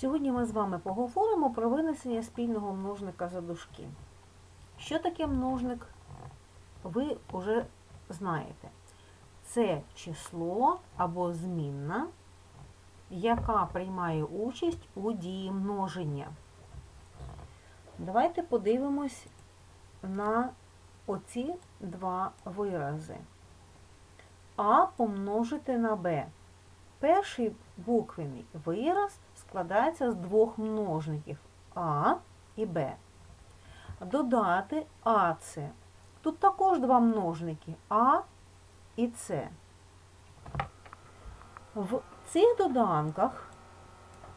Сьогодні ми з вами поговоримо про винесення спільного множника за дужки. Що таке множник, ви вже знаєте. Це число або змінна, яка приймає участь у дії множення. Давайте подивимось на оці два вирази. А помножити на Б. Перший буквений вираз складається з двох множників А і Б. Додати АЦ. Тут також два множники А і С. В цих доданках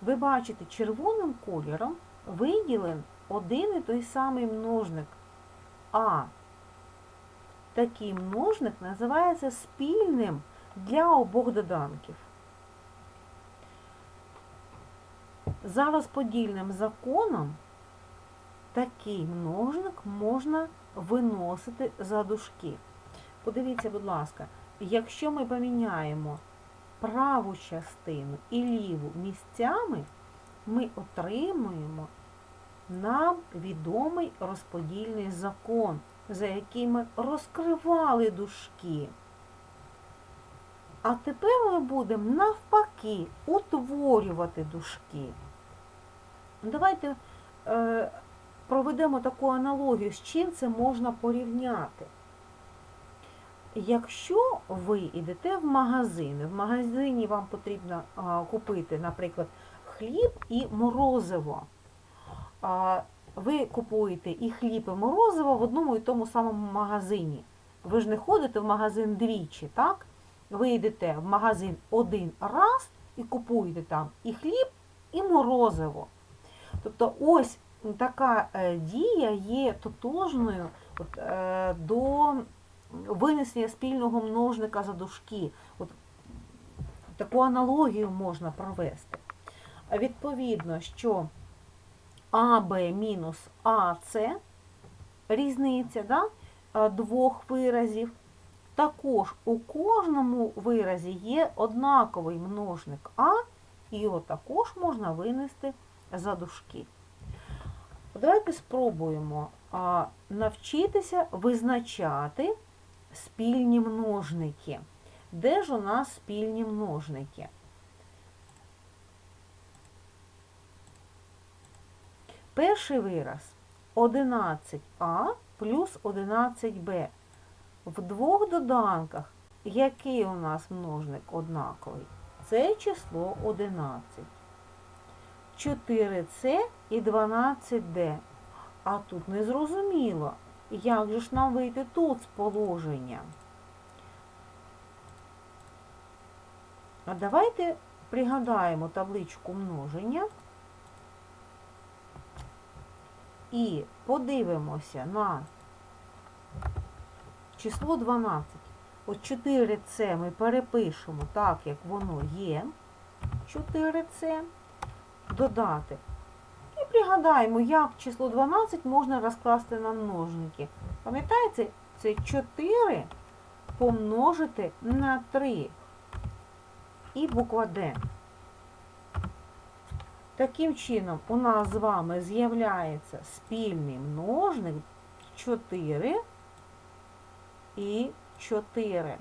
ви бачите червоним кольором виділен один і той самий множник А. Такий множник називається спільним для обох доданків. За розподільним законом такий множник можна виносити за дужки. Подивіться, будь ласка, якщо ми поміняємо праву частину і ліву місцями, ми отримуємо нам відомий розподільний закон, за який ми розкривали дужки. А тепер ми будемо навпаки утворювати дужки. Давайте е, проведемо таку аналогію, з чим це можна порівняти. Якщо ви йдете в магазин, в магазині вам потрібно а, купити, наприклад, хліб і морозиво. А, ви купуєте і хліб, і морозиво в одному і тому самому магазині. Ви ж не ходите в магазин двічі, так? Ви йдете в магазин один раз і купуєте там і хліб, і морозиво. Тобто ось така е, дія є тотожною от, е, до винесення спільного множника за дужки. От, таку аналогію можна провести. Відповідно, що АБ мінус АС різниця да, е, двох виразів. Також у кожному виразі є однаковий множник А, і його також можна винести за дужки. Давайте спробуємо навчитися визначати спільні множники. Де ж у нас спільні множники? Перший вираз 11а плюс 11b. В двох доданках, який у нас множник однаковий? Це число 11. 4С і 12D. А тут не зрозуміло, як же ж нам вийти тут з положення. А давайте пригадаємо табличку множення і подивимося на число 12. От 4С ми перепишемо так, як воно є. 4С додати. І пригадаємо, як число 12 можна розкласти на множники. Пам'ятаєте, це 4 помножити на 3 і буква Д. Таким чином, у нас з вами з'являється спільний множник 4 і 4.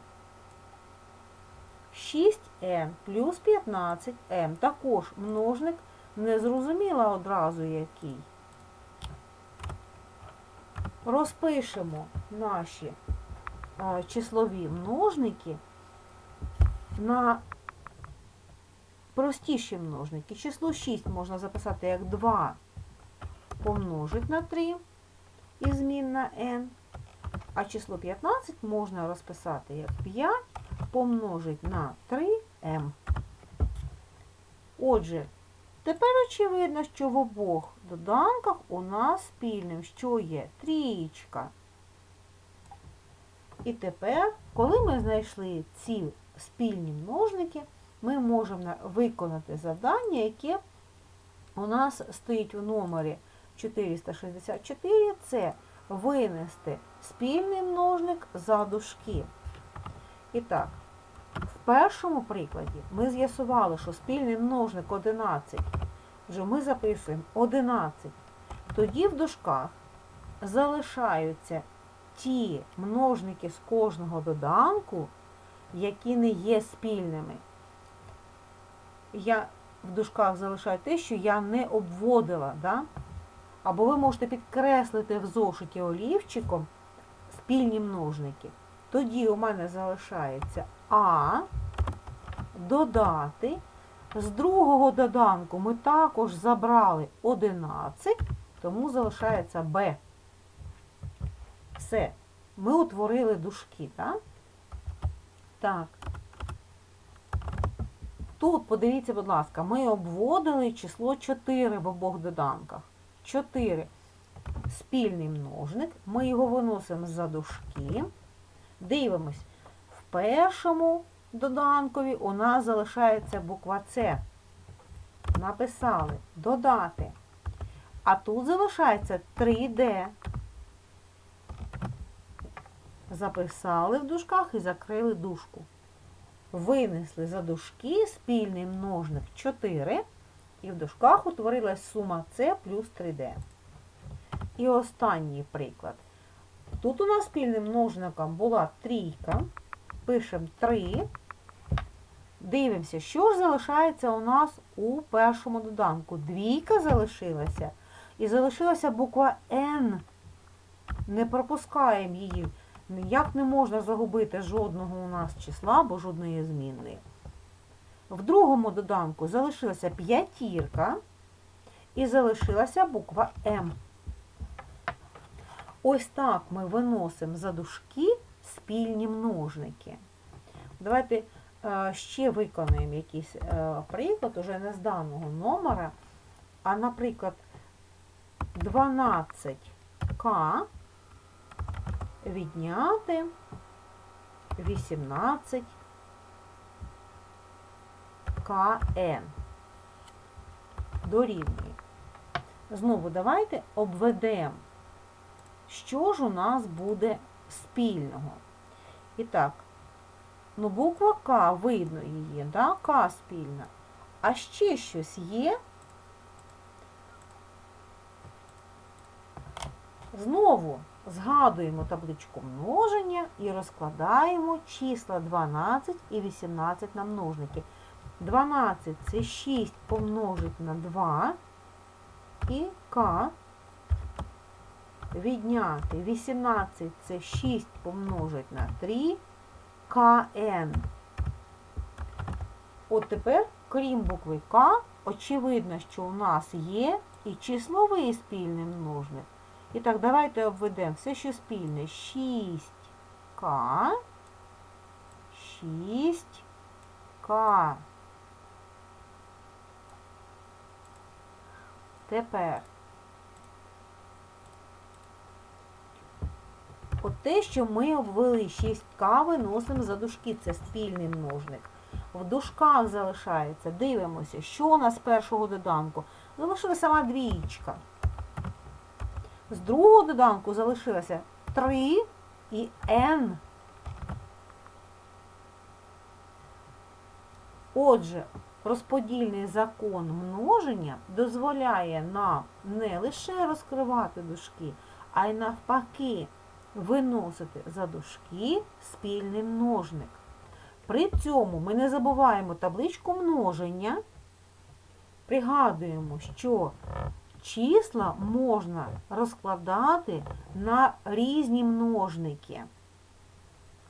6m плюс 15m. Також множник не зрозуміла одразу який. Розпишемо наші а, числові множники на простіші множники. Число 6 можна записати як 2 помножить на 3 і змінна n. А число 15 можна розписати як 5 помножить на 3m. Отже, тепер очевидно, що в обох доданках у нас спільним, що є трієчка. І тепер, коли ми знайшли ці спільні множники, ми можемо виконати завдання, яке у нас стоїть у номері 464, це винести спільний множник за дужки. І так, в першому прикладі ми з'ясували, що спільний множник 11 Отже, ми записуємо 11. Тоді в дужках залишаються ті множники з кожного доданку, які не є спільними. Я в дужках залишаю те, що я не обводила. Да? Або ви можете підкреслити в зошиті олівчиком спільні множники. Тоді у мене залишається А, додати. З другого доданку ми також забрали 11, тому залишається Б. Все. Ми утворили дужки, так? Так. Тут, подивіться, будь ласка, ми обводили число 4 в обох доданках. 4. Спільний множник. Ми його виносимо за дужки. Дивимось. Першому доданкові у нас залишається буква С. Написали додати. А тут залишається 3D. Записали в дужках і закрили дужку. Винесли за дужки спільний множник 4, і в дужках утворилась сума С плюс 3D. І останній приклад. Тут у нас спільним множником була трійка. Пишемо 3. Дивимося, що ж залишається у нас у першому доданку. Двійка залишилася. І залишилася буква Н. Не пропускаємо її. Ніяк не можна загубити жодного у нас числа або жодної змінної. В другому доданку залишилася п'ятірка і залишилася буква М. Ось так ми виносимо за дужки спільні множники. Давайте е, ще виконаємо якийсь е, приклад, уже не з даного номера, а, наприклад, 12К відняти 18 КН. Дорівнює. Знову давайте обведемо, що ж у нас буде спільного. І так, ну буква К, видно її, да? К спільна. А ще щось є. Знову згадуємо табличку множення і розкладаємо числа 12 і 18 на множники. 12 це 6 помножить на 2 і К. Відняти 18 це 6 помножить на 3 КН. От тепер, крім букви К, очевидно, що у нас є і числовий спільний множник. І так, давайте обведемо все, що спільне. 6К, 6К. Тепер от те, що ми обвели 6К, виносимо за дужки, це спільний множник. В дужках залишається, дивимося, що у нас з першого доданку. Залишилася сама двічка. З другого доданку залишилося 3 і n. Отже, розподільний закон множення дозволяє нам не лише розкривати дужки, а й навпаки виносити за дужки спільний множник. При цьому ми не забуваємо табличку множення, пригадуємо, що числа можна розкладати на різні множники.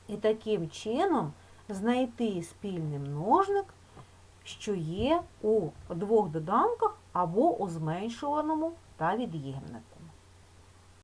І таким чином знайти спільний множник, що є у двох доданках або у зменшуваному та від'ємнику.